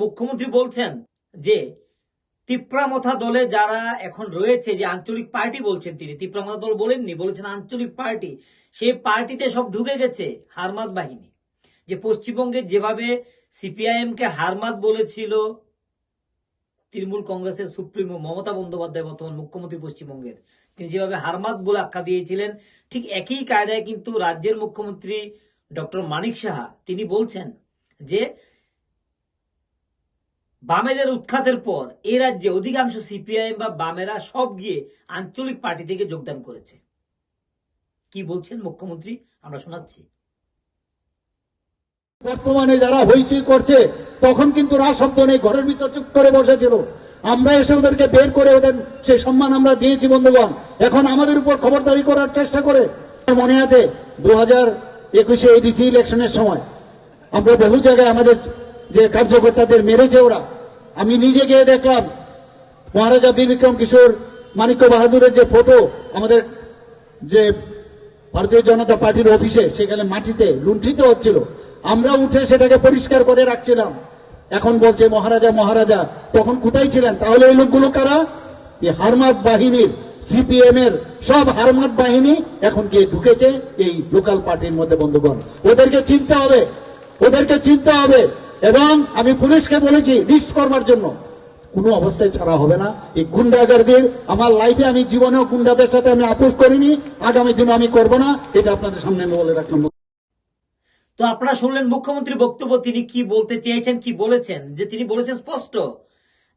মুখ্যমন্ত্রী বলছেন যে, তিপ্রামথা দলে যারা এখন রয়েছে, যে আঞ্চলিক পার্টি বলছেন তিনি, তিপ্রামথা দল বলেননি, বলেছেন আঞ্চলিক পার্টি। সেই পার্টিতে সব ঢুকে গেছে হারমাত বাহিনী। যে পশ্চিমবঙ্গে যেভাবে সিপিআইএম কে হারমাত বলেছিল তৃণমূল কংগ্রেসের সুপ্রিমো মমতা বন্দ্যোপাধ্যায়, বর্তমান মুখ্যমন্ত্রী পশ্চিমবঙ্গের, তিনি যেভাবে হারমাত বলে আখ্যা দিয়েছিলেন, ঠিক একই কায়দায় কিন্তু রাজ্যের মুখ্যমন্ত্রী ডক্টর মানিক সাহা, তিনি বলছেন যে বামেদের উৎখাতের পর এই রাজ্যে অধিকাংশ সিপিআইএম বা বামেরা সব গিয়ে আঞ্চলিক পার্টি থেকে যোগদান করেছে। কি বলছেন মুখ্যমন্ত্রী? আমরা শোনাচ্ছি। বর্তমানে যারা হইচই করছে, তখন কিন্তু রা শব্দ নেই, ঘরের ভিতর চুপ করে বসেছিল। আমরা এসে ওদেরকে বের করে ওদের সেই সম্মান আমরা দিয়েছি, বন্ধুগণ। এখন আমাদের উপর খবরদারি করার চেষ্টা করে। মনে আছে দু হাজার একুশে এডিসি ইলেকশনের সময়, আমরা বহু জায়গায় আমাদের যে কার্যকর্তাদের মেরেছে ওরা। আমি নিজে গিয়ে দেখলাম, মহারাজা বীর বিক্রম কিশোর মানিক্য বাহাদুরের যে ফটো আমাদের যে ভারতীয় জনতা পার্টির অফিসে, সেখানে মাটিতে লুণ্ঠিত হচ্ছিল। আমরা উঠে সেটাকে পরিষ্কার করে রাখছিলাম। এখন বলছে, মহারাজা মহারাজা, তখন কোথায় ছিলেন? তাহলে এই লোকগুলো কারা? এই হারমাত বাহিনীর সিপিএম এর সব হারমাত বাহিনী এখন গিয়ে ঢুকেছে এই লোকাল পার্টির মধ্যে, বন্ধুগণ। ওদেরকে চিনতে হবে, ওদেরকে চিনতে হবে। এবং আমি পুলিশকে বলেছি লিস্ট করবার জন্য। কোনো অবস্থায় ছাড়া হবে না। এই গুন্ডাগারদের, আমার লাইফে আমি জীবনেও গুন্ডাদের সাথে আমি আপোষ করিনি, আগামী দিনও আমি করব না। এটা আপনাদের সামনে আমি বলে রাখলাম। তো আপনারা শুনলেন মুখ্যমন্ত্রী বক্তব্য, তিনি কি বলতে চেয়েছেন, কি বলেছেন? যে তিনি বলেছেন স্পষ্ট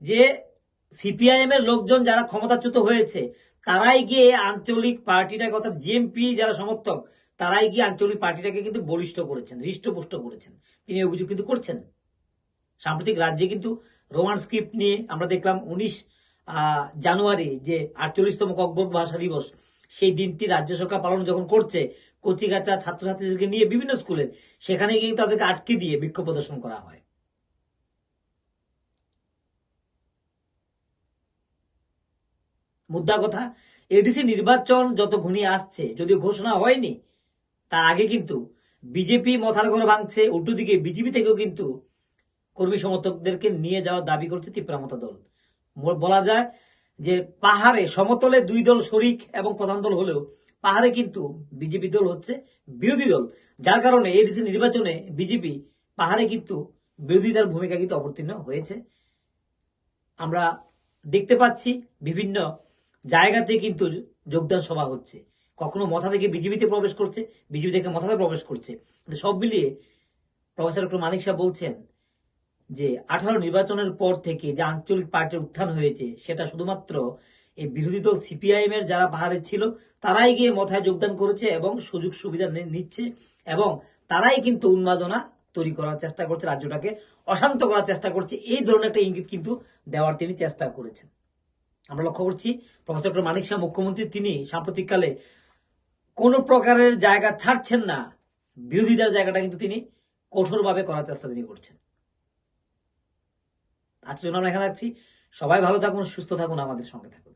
যে সিপিআইএম এর লোকজন যারা ক্ষমতাচ্যুত হয়েছে, তারাই গিয়ে আঞ্চলিক পার্টিটাকে, অর্থাৎ জিএমপি যারা সমর্থক তারাই গিয়ে আঞ্চলিক পার্টিটাকে কিন্তু বলিষ্ঠ করেছেন, হৃষ্টপুষ্ট করেছেন। তিনি অভিযোগ কিন্তু করছেন। সাম্প্রতিক রাজ্যে কিন্তু রোমান স্ক্রিপ্ট নিয়ে আমরা দেখলাম উনিশ জানুয়ারি যে আটচল্লিশতম ককবর্গ ভাষা দিবস, সেই দিনটি রাজ্য সরকার পালন যখন করছে, কচিকাচা ছাত্রছাত্রীদেরকে নিয়ে বিভিন্ন স্কুলের সেখানে গিয়ে তাদেরকে আটকে দিয়ে বিক্ষোভ প্রদর্শন করা হয়। মুদ্রা কথা, এডিসি নির্বাচন যত ঘনিয়ে আসছে, যদিও ঘোষণা হয়নি তার আগে কিন্তু বিজেপি মথার ঘর ভাঙছে উল্টো দিকে বিজেপি থেকেও কিন্তু কর্মী সমর্থকদেরকে নিয়ে যাওয়ার দাবি করছে তিপ্রামতা দল। বলা যায় যে পাহাড়ে সমতলে দুই দল শরিক এবং প্রধান দল হলেও পাহাড়ে কিন্তু বিজেপি দল হচ্ছে বিরোধী দল। যার কারণে এডিসি নির্বাচনে বিজেপি পাহাড়ে কিন্তু বিরোধিতার ভূমিকা কিন্তু অবতীর্ণ হয়েছে। আমরা দেখতে পাচ্ছি বিভিন্ন জায়গাতে কিন্তু যোগদান সভা হচ্ছে। কখনো মথা থেকে বিজেপিতে প্রবেশ করছে বিজেপি থেকে মথাতে প্রবেশ করছে। কিন্তু সব মিলিয়ে প্রফেসর ডক্টর মানিক শাহ বলছেন যে, আঠারো নির্বাচনের পর থেকে যে আঞ্চলিক পার্টির উত্থান হয়েছে, সেটা শুধুমাত্র এই বিরোধী দল সিপিআইএম এর যারা পাহাড়ে ছিল, তারাই গিয়ে মথায় যোগদান করেছে এবং সুযোগ সুবিধা নিচ্ছে এবং তারাই কিন্তু উন্মাদনা তৈরি করার চেষ্টা করছে, রাজ্যটাকে অশান্ত করার চেষ্টা করছে। এই ধরনের একটা ইঙ্গিত কিন্তু দেওয়ার তিনি চেষ্টা করেছেন। আমরা লক্ষ্য করছি, প্রফেসর ডক্টর মানিক শাহ মুখ্যমন্ত্রী, তিনি সাম্প্রতিককালে কোনো প্রকারের জায়গা ছাড়ছেন না। বিরোধীদের জায়গাটা কিন্তু তিনি কঠোরভাবে করার চেষ্টা তিনি করছেন। আজকের জন্য আমরা এখানে রাখছি সবাই ভালো থাকুন, সুস্থ থাকুন, আমাদের সঙ্গে থাকুন।